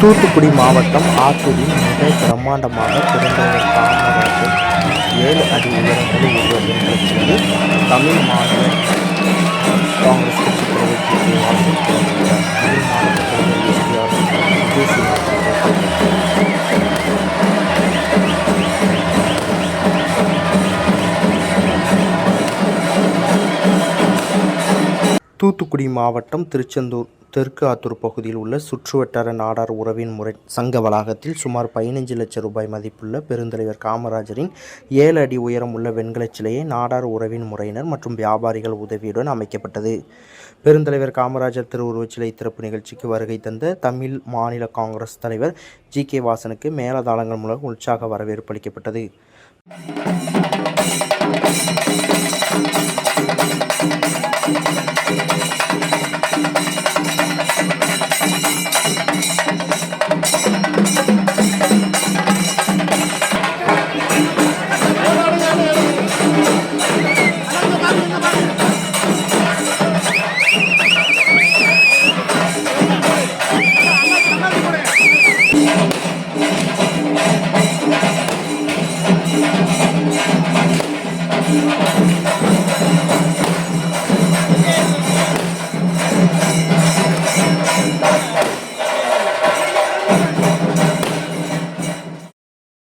தூத்துக்குடி மாவட்டம் ஆத்தூரில் மிக பிரம்மாண்டமாக பெருந்தலைவர் காமராஜர். ஏழு அடி உயரத்தில் உள்ள நிகழ்ச்சியில் தமிழ் மாநில காங்கிரஸ் கட்சி தலைவர் ஜி கே. வாசன் தமிழ் மாநில தூத்துக்குடி மாவட்டம் திருச்செந்தூர். தெற்கு ஆத்தூர் பகுதியில் உள்ள சுற்றுவட்டார நாடார் உறவின் முறை சங்க வளாகத்தில் சுமார் பதினைஞ்சு லட்சம் ரூபாய் மதிப்புள்ள பெருந்தலைவர் காமராஜரின் ஏழு அடி உயரம் உள்ள வெண்கலச் சிலையை நாடார் உறவின் முறையினர் மற்றும் வியாபாரிகள் உதவியுடன் அமைக்கப்பட்டது. பெருந்தலைவர் காமராஜர் திருவுருவச் சிலை திறப்பு நிகழ்ச்சிக்கு வருகை தந்த தமிழ் மாநில காங்கிரஸ் தலைவர் ஜி. கே. வாசனுக்கு மேலதாளங்கள் மூலம் உற்சாக வரவேற்பு அளிக்கப்பட்டது.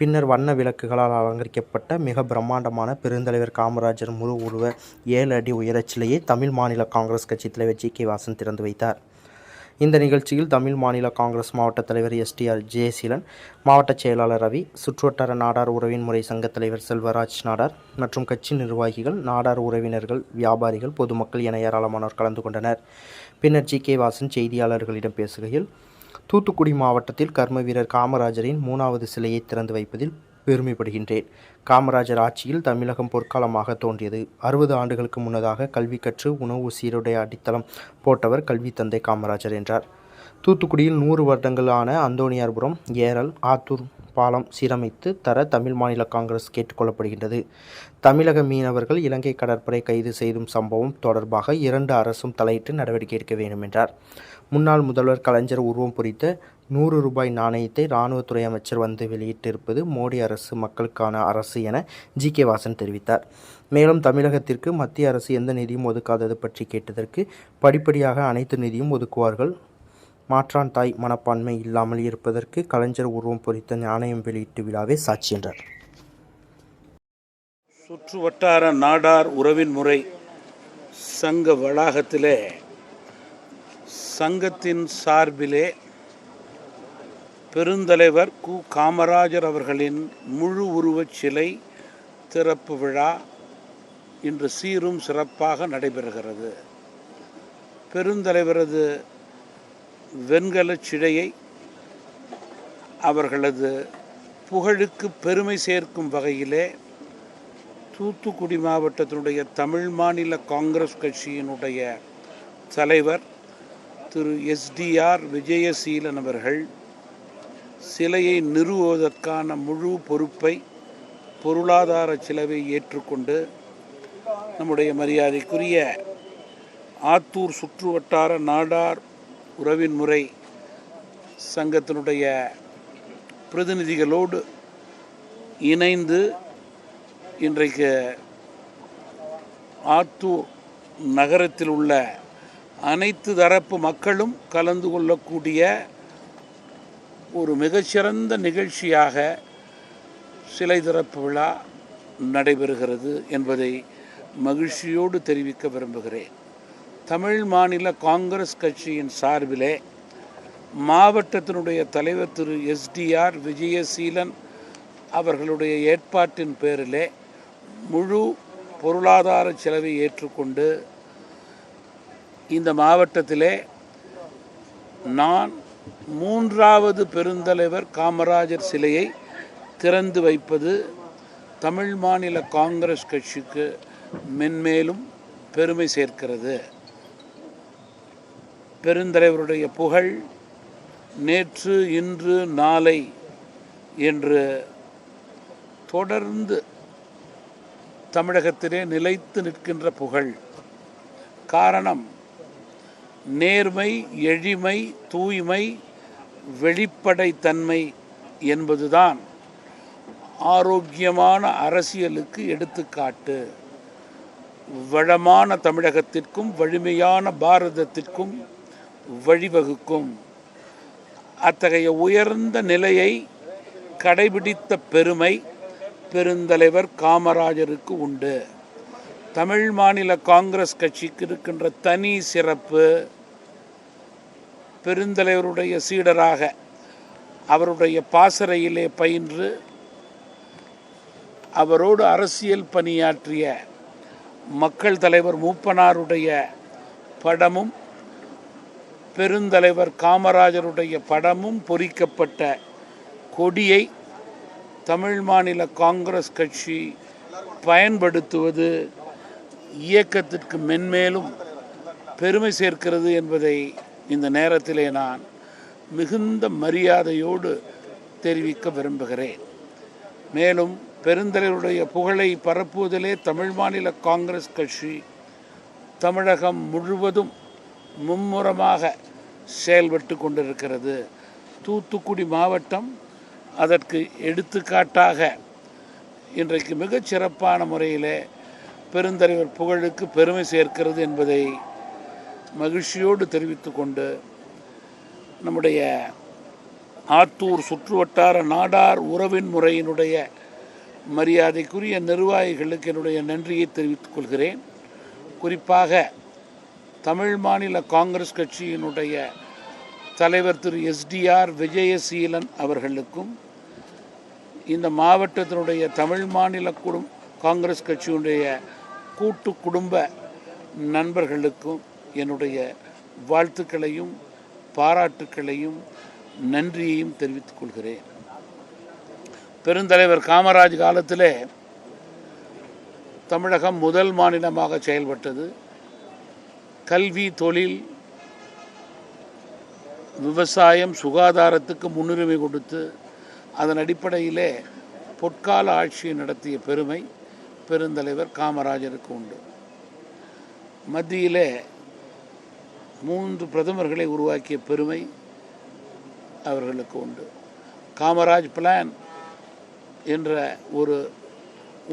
பின்னர் வண்ண விளக்குகளால் அலங்கரிக்கப்பட்ட மிக பிரம்மாண்டமான பெருந்தலைவர் காமராஜர் முழு உருவ ஏழு அடி உயரச்சிலையை தமிழ் மாநில காங்கிரஸ் கட்சி தலைவர் ஜி கே வாசன் திறந்து வைத்தார். இந்த நிகழ்ச்சியில் தமிழ் மாநில காங்கிரஸ் மாவட்ட தலைவர் எஸ்டிஆர் ஜெயசீலன் மாவட்ட செயலாளர் ரவி சுற்றுவட்டார நாடார் உறவின் முறை சங்க தலைவர் செல்வராஜ் நாடார் மற்றும் கட்சி நிர்வாகிகள் நாடார் உறவினர்கள் வியாபாரிகள் பொதுமக்கள் என ஏராளமானோர் கலந்து கொண்டனர். பின்னர் ஜி கே வாசன் செய்தியாளர்களிடம் பேசுகையில் தூத்துக்குடி மாவட்டத்தில் கர்ம வீரர் காமராஜரின் மூணாவது சிலையை திறந்து வைப்பதில் பெருமைப்படுகின்றேன். காமராஜர் ஆட்சியில் தமிழகம் பொற்காலமாக தோன்றியது. அறுபது ஆண்டுகளுக்கு முன்னதாக கல்வி கற்று உணவு சீருடைய அடித்தளம் போட்டவர் கல்வி தந்தை காமராஜர் என்றார். தூத்துக்குடியில் நூறு வருடங்களான அந்தோணியார்புரம் ஏரல் ஆத்தூர் பாலம் சீரமைத்து தர தமிழ் மாநில காங்கிரஸ் கேட்டுக்கொள்ளப்படுகின்றது. தமிழக மீனவர்கள் இலங்கை கடற்படை கைது செய்தும் சம்பவம் தொடர்பாக இரண்டு அரசும் தலையிட்டு நடவடிக்கை எடுக்க வேண்டும் என்றார் முன்னாள் முதல்வர் கலைஞர் உருவம் பொறித்த நூறு ரூபாய் நாணயத்தை இராணுவத்துறை அமைச்சர் வந்து வெளியிட்டிருப்பது மோடி அரசு மக்களுக்கான அரசு என ஜி கே வாசன் தெரிவித்தார். மேலும் தமிழகத்திற்கு மத்திய அரசு எந்த நிதியும் ஒதுக்காதது பற்றி கேட்டதற்கு படிப்படியாக அனைத்து நிதியும் ஒதுக்குவார்கள். மாற்றான் தாய் மனப்பான்மை இல்லாமல் இருப்பதற்கு கலைஞர் உருவம் பொறித்த நாணயம் வெளியீட்டு விழாவே சாட்சி என்றார். சுற்று வட்டார நாடார் உறவின் முறை சங்க வளாகத்திலே சங்கத்தின் சார்பிலே பெருந்தலைவர் கு. காமராஜர் அவர்களின் முழு உருவச் சிலை திறப்பு விழா இன்று சீரும் சிறப்பாக நடைபெறுகிறது. பெருந்தலைவரது வெண்கலச் சிலையை அவர்களது புகழுக்கு பெருமை சேர்க்கும் வகையிலே தூத்துக்குடி மாவட்டத்தினுடைய தமிழ் மாநில காங்கிரஸ் கட்சியினுடைய தலைவர் திரு எஸ்டிஆர் விஜயசீலன் அவர்கள் சிலையை நிறுவுவதற்கான முழு பொறுப்பை பொருளாதார செலவை ஏற்றுக்கொண்டு நம்முடைய மரியாதைக்குரிய ஆத்தூர் சுற்றுவட்டார நாடார் உறவின் முறை சங்கத்தினுடைய பிரதிநிதிகளோடு இணைந்து இன்றைக்கு ஆத்தூர் நகரத்தில் உள்ள அனைத்து தரப்பு மக்களும் கலந்து கொள்ளக்கூடிய ஒரு மிகச்சிறந்த நிகழ்ச்சியாக சிலை திறப்பு விழா நடைபெறுகிறது என்பதை மகிழ்ச்சியோடு தெரிவிக்க விரும்புகிறேன். தமிழ் மாநில காங்கிரஸ் கட்சியின் சார்பிலே மாவட்டத்தினுடைய தலைவர் திரு எஸ்டிஆர் விஜயசீலன் அவர்களுடைய ஏற்பாட்டின் பேரிலே முழு பொருளாதார செலவை ஏற்றுக்கொண்டு இந்த மாவட்டத்திலே நான் மூன்றாவது பெருந்தலைவர் காமராஜர் சிலையை திறந்து வைப்பது தமிழ் மாநில காங்கிரஸ் கட்சிக்கு மென்மேலும் பெருமை சேர்க்கிறது. பெருந்தலைவருடைய புகழ் நேற்று இன்று நாளை என்று தொடர்ந்து தமிழகத்திலே நிலைத்து நிற்கின்ற புகழ். காரணம் நேர்மை எளிமை தூய்மை வெளிப்படைத்தன்மை என்பதுதான் ஆரோக்கியமான அரசியலுக்கு எடுத்துக்காட்டு. வளமான தமிழகத்திற்கும் வலிமையான பாரதத்திற்கும் வழிவகுக்கும். அத்தகைய உயர்ந்த நிலையை கடைபிடித்த பெருமை பெருந்தலைவர் காமராஜருக்கு உண்டு. தமிழ் மாநில காங்கிரஸ் கட்சிக்கு இருக்கின்ற தனி சிறப்பு பெருந்தலைவருடைய சீடராக அவருடைய பாசறையிலே பயின்று அவரோடு அரசியல் பணியாற்றிய மக்கள் தலைவர் மூப்பனாருடைய படமும் பெருந்தலைவர் காமராஜருடைய படமும் பொறிக்கப்பட்ட கொடியை தமிழ் மாநில காங்கிரஸ் கட்சி பயன்படுத்துவது இயக்கத்திற்கு மென்மேலும் பெருமை சேர்க்கிறது என்பதை இந்த நேரத்திலே நான் மிகுந்த மரியாதையோடு தெரிவிக்க விரும்புகிறேன். மேலும் பெருந்தலைவருடைய புகழை பரப்புவதிலே தமிழ் மாநில காங்கிரஸ் கட்சி தமிழகம் முழுவதும் மும்முரமாக செயல்பட்டு கொண்டிருக்கிறது. தூத்துக்குடி மாவட்டம் அதற்கு எடுத்துக்காட்டாக இன்றைக்கு மிகச் சிறப்பான முறையிலே பெருந்தலைவர் புகழுக்கு பெருமை சேர்க்கிறது என்பதை மகிழ்ச்சியோடு தெரிவித்து கொண்டு நம்முடைய ஆத்தூர் சுற்றுவட்டார நாடார் உறவின் முறையினுடைய மரியாதைக்குரிய நிர்வாகிகளுக்கு என்னுடைய நன்றியை தெரிவித்துக் கொள்கிறேன். குறிப்பாக தமிழ் மாநில காங்கிரஸ் கட்சியினுடைய தலைவர் திரு எஸ்டிஆர் விஜயசீலன் அவர்களுக்கும் இந்த மாவட்டத்தினுடைய தமிழ் மாநில குடும் காங்கிரஸ் கட்சியினுடைய கூட்டு குடும்ப நண்பர்களுக்கும் என்னுடைய வாழ்த்துக்களையும் பாராட்டுக்களையும் நன்றியையும் தெரிவித்துக் கொள்கிறேன். பெருந்தலைவர் காமராஜ் காலத்திலே தமிழகம் முதல் மாநிலமாக செயல்பட்டது. கல்வி தொழில் விவசாயம் சுகாதாரத்துக்கு முன்னுரிமை கொடுத்து அதன் அடிப்படையிலே பொற்கால ஆட்சியை நடத்திய பெருமை பெருந்தலைவர் காமராஜருக்கு உண்டு. மத்தியிலே மூன்று பிரதமர்களை உருவாக்கிய பெருமை அவர்களுக்கு உண்டு. காமராஜ் பிளான் என்ற ஒரு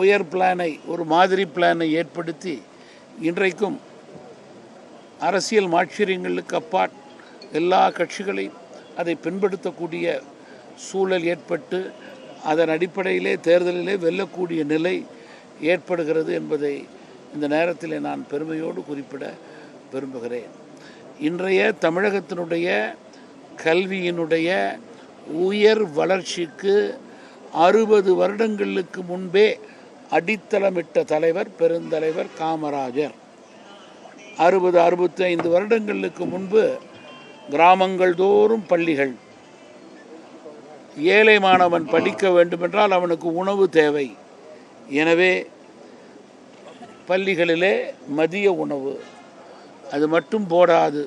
உயர் பிளானை ஒரு மாதிரி பிளானை ஏற்படுத்தி இன்றைக்கும் அரசியல் மாட்சிரியங்களுக்கு அப்பாற் எல்லா கட்சிகளையும் அதை பின்படுத்தக்கூடிய சூழல் ஏற்பட்டு அதன் அடிப்படையிலே தேர்தலிலே வெல்லக்கூடிய நிலை ஏற்படுகிறது என்பதை இந்த நேரத்தில் நான் பெருமையோடு குறிப்பிட விரும்புகிறேன். இன்றைய தமிழகத்தினுடைய கல்வியினுடைய உயர் வளர்ச்சிக்கு அறுபது வருடங்களுக்கு முன்பே அடித்தளமிட்ட தலைவர் பெருந்தலைவர் காமராஜர். அறுபது அறுபத்தி ஐந்து வருடங்களுக்கு முன்பு கிராமங்கள் தோறும் பள்ளிகள். ஏழை மாணவன் படிக்க வேண்டுமென்றால் அவனுக்கு உணவு தேவை. எனவே பள்ளிகளிலே மதிய உணவு அது மட்டும் போடாது.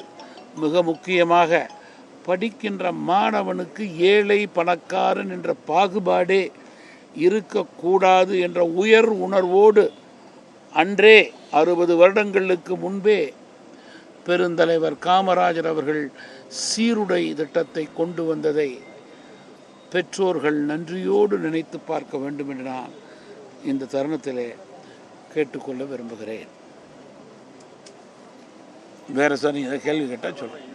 மிக முக்கியமாக படிக்கின்ற மாணவனுக்கு ஏழை பணக்காரன் என்ற பாகுபாடே இருக்கக்கூடாது என்ற உயர் உணர்வோடு அன்றே அறுபது வருடங்களுக்கு முன்பே பெருந்தலைவர் காமராஜர் அவர்கள் சீருடை திட்டத்தை கொண்டு வந்ததை பெற்றோர்கள் நன்றியோடு நினைத்து பார்க்க வேண்டும் என்று நான் இந்த தருணத்திலே கேட்டுக்கொள்ள விரும்புகிறேன். வேற சார் நீங்கள் கேள்வி கேட்டால் சொல்கிறேன்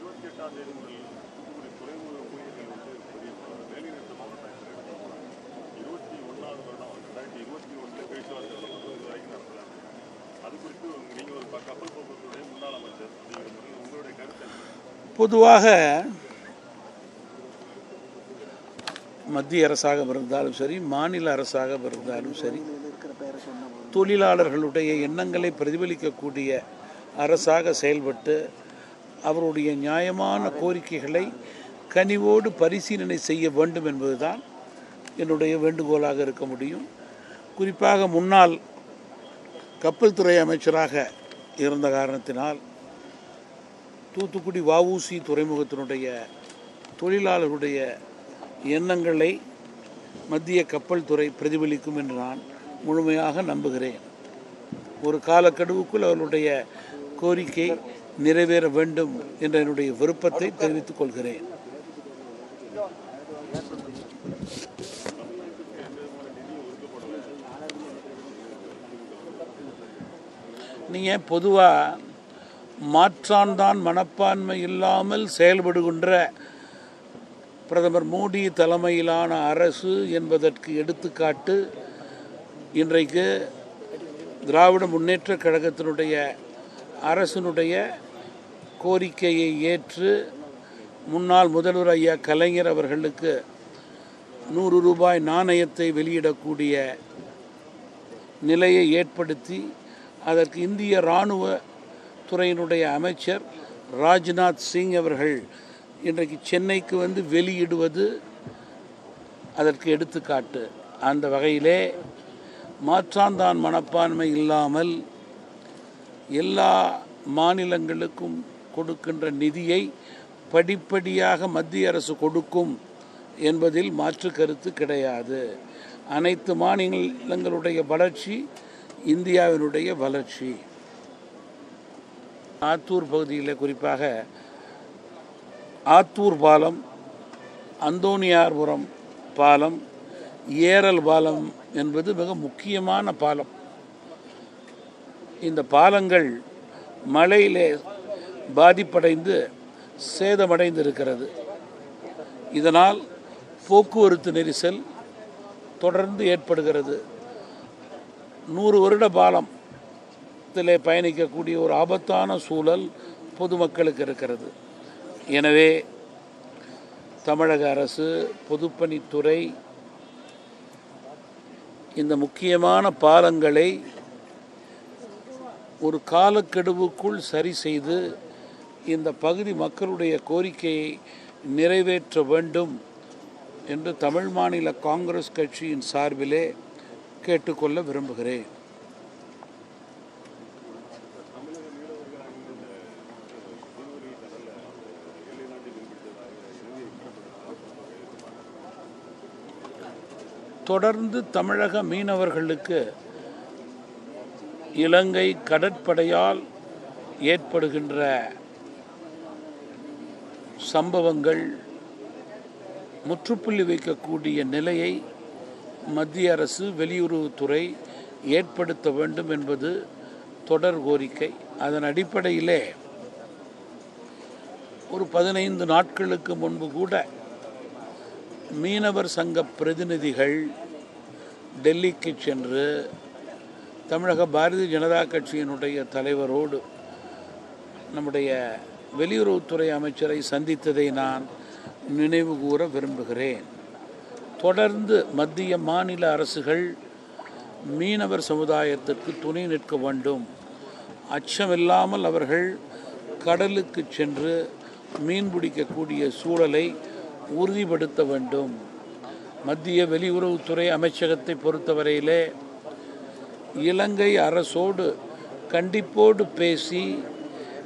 பொதுவாக மத்திய அரசாக இருந்தாலும் சரி மாநில அரசாக இருந்தாலும் சரி தொழிலாளர்களுடைய எண்ணங்களை பிரதிபலிக்கக்கூடிய அரசாக செயல்பட்டு அவருடைய நியாயமான கோரிக்கைகளை கனிவோடு பரிசீலனை செய்ய வேண்டும் என்பதுதான் என்னுடைய வேண்டுகோளாக இருக்க முடியும். குறிப்பாக முன்னாள் கப்பல் துறை அமைச்சராக இருந்த காரணத்தினால் தூத்துக்குடி வஉசி துறைமுகத்தினுடைய தொழிலாளருடைய எண்ணங்களை மத்திய கப்பல் துறை பிரதிபலிக்கும் என்று நான் முழுமையாக நம்புகிறேன். ஒரு காலக்கெடுவுக்குள் அவர்களுடைய கோரிக்கை நிறைவேற வேண்டும் என்ற என்னுடைய விருப்பத்தை தெரிவித்துக் கொள்கிறேன். நீங்கள் பொதுவாக மாற்றான்தான் மனப்பான்மை இல்லாமல் செயல்படுகின்ற பிரதமர் மோடி தலைமையிலான அரசு என்பதற்கு எடுத்துக்காட்டு இன்றைக்கு திராவிட முன்னேற்றக் கழகத்தினுடைய அரசினுடைய கோரிக்கையை ஏற்று முன்னாள் முதல்வர் ஐயா கலைஞர் அவர்களுக்கு நூறு ரூபாய் நாணயத்தை வெளியிடக்கூடிய நிலையை ஏற்படுத்தி அதற்கு இந்திய இராணுவ துறையினுடைய அமைச்சர் ராஜ்நாத் சிங் அவர்கள் இன்றைக்கு சென்னைக்கு வந்து வெளியிடுவது அதற்கு எடுத்துக்காட்டு. அந்த வகையிலே மாற்றாந்தான் மனப்பான்மை இல்லாமல் எல்லா மாநிலங்களுக்கும் கொடுக்கின்ற நிதியை படிப்படியாக மத்திய அரசு கொடுக்கும் என்பதில் மாற்று கருத்து கிடையாது. அனைத்து மாநிலங்களுடைய வளர்ச்சி இந்தியாவினுடைய வளர்ச்சி. ஆத்தூர் பகுதியில் குறிப்பாக ஆத்தூர் பாலம் அந்தோனியார்புரம் பாலம் ஏரல் பாலம் என்பது மிக முக்கியமான பாலம். இந்த பாலங்கள் மழையிலே பாதிப்படைந்து சேதமடைந்து இருக்கிறது இதனால் போக்குவரத்து நெரிசல் தொடர்ந்து ஏற்படுகிறது. நூறு வருட பாலம் இதிலே பயணிக்கக்கூடிய ஒரு ஆபத்தான சூழல் பொதுமக்களுக்கு இருக்கிறது. எனவே தமிழக அரசு பொதுப்பணித்துறை இந்த முக்கியமான பாலங்களை ஒரு காலக்கெடுவுக்குள் சரி செய்து இந்த பகுதி மக்களுடைய கோரிக்கையை நிறைவேற்ற வேண்டும் என்று தமிழ் மாநில காங்கிரஸ் கட்சியின் சார்பிலே கேட்டுக்கொள்ள விரும்புகிறேன். தொடர்ந்து தமிழக மீனவர்களுக்கு இலங்கை கடற்படையால் ஏற்படுகின்ற சம்பவங்கள் முற்றுப்புள்ளி வைக்கக்கூடிய நிலையை மத்திய அரசு வெளியுறவுத்துறை ஏற்படுத்த வேண்டும் என்பது தொடர் கோரிக்கை. அதன் அடிப்படையிலே ஒரு பதினைந்து நாட்களுக்கு முன்பு கூட மீனவர் சங்க பிரதிநிதிகள் டெல்லிக்கு சென்று தமிழக பாரதிய ஜனதா கட்சியினுடைய தலைவரோடு நம்முடைய வெளியுறவுத்துறை அமைச்சரை சந்தித்ததை நான் நினைவு கூற விரும்புகிறேன். தொடர்ந்து மத்திய மாநில அரசுகள் மீனவர் சமுதாயத்திற்கு துணை நிற்க வேண்டும். அச்சமில்லாமல் அவர்கள் கடலுக்கு சென்று மீன் பிடிக்கக்கூடிய சூழலை உறுதிப்படுத்த வேண்டும். மத்திய வெளியுறவுத்துறை அமைச்சகத்தை பொறுத்தவரையிலே இலங்கை அரசோடு கண்டிப்போடு பேசி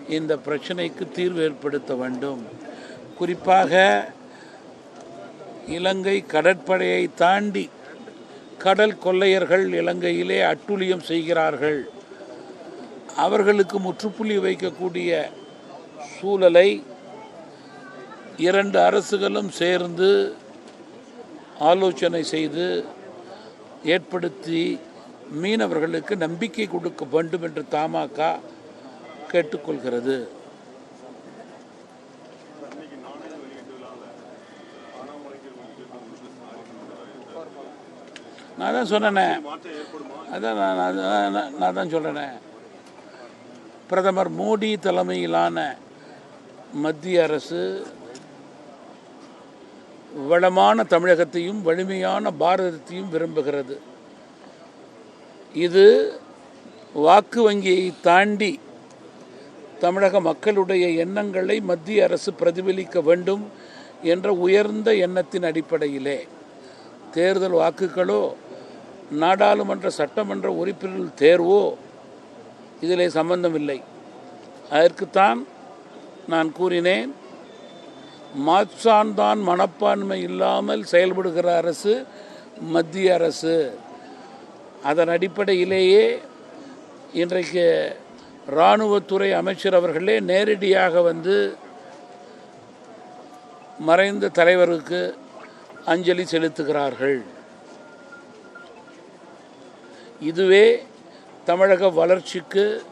இந்த பிரச்சனைக்கு தீர்வு ஏற்படுத்த வேண்டும். குறிப்பாக இலங்கை கடற்படையை தாண்டி கடல் கொள்ளையர்கள் இலங்கையிலே அட்டுழியம் செய்கிறார்கள். அவர்களுக்கு முற்றுப்புள்ளி வைக்கக்கூடிய சூழலை இரண்டு அரசுகளும் சேர்ந்து ஆலோசனை செய்து ஏற்படுத்தி மீனவர்களுக்கு நம்பிக்கை கொடுக்க வேண்டும் என்று தமாக கேட்டுக்கொள்கிறது. நான் தான் சொன்னேனே. அதான் நான் நான் நான் நான் தான் சொல்கிறேனே பிரதமர் மோடி தலைமையிலான மத்திய அரசு வளமான தமிழகத்தையும் வலிமையான பாரதத்தையும் விரும்புகிறது. இது வாக்கு வங்கியை தாண்டி தமிழக மக்களுடைய எண்ணங்களை மத்திய அரசு பிரதிபலிக்க வேண்டும் என்ற உயர்ந்த எண்ணத்தின் அடிப்படையிலே தேர்தல் வாக்குகளோ நாடாளுமன்ற சட்டமன்ற உறுப்பினர்கள் தேர்வோ இதிலே சம்பந்தமில்லை. அதற்குத்தான் நான் கூறினேன் மாற்றான்தான் மனப்பான்மை இல்லாமல் செயல்படுகிற அரசு மத்திய அரசு. அதன் அடிப்படையிலேயே இன்றைக்கு இராணுவத்துறை அமைச்சர் அவர்களே நேரடியாக வந்து மறைந்த தலைவருக்கு அஞ்சலி செலுத்துகிறார்கள். இதுவே தமிழக வளர்ச்சிக்கு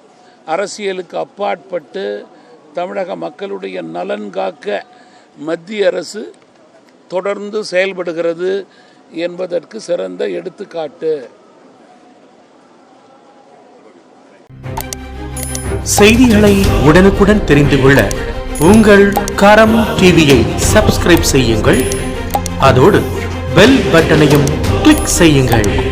அரசியலுக்கு அப்பாற்பட்டு தமிழக மக்களுடைய நலன் காக்க மத்திய அரசு தொடர்ந்து செயல்படுகிறது என்பதற்கு சிறந்த எடுத்துக்காட்டு. செய்திகளை உடனுக்குடன் தெரிந்து கொள்ள உங்கள் கரம் டிவியை சப்ஸ்கிரைப் செய்யுங்கள். அதோடு பெல் பட்டனையும் கிளிக் செய்யுங்கள்.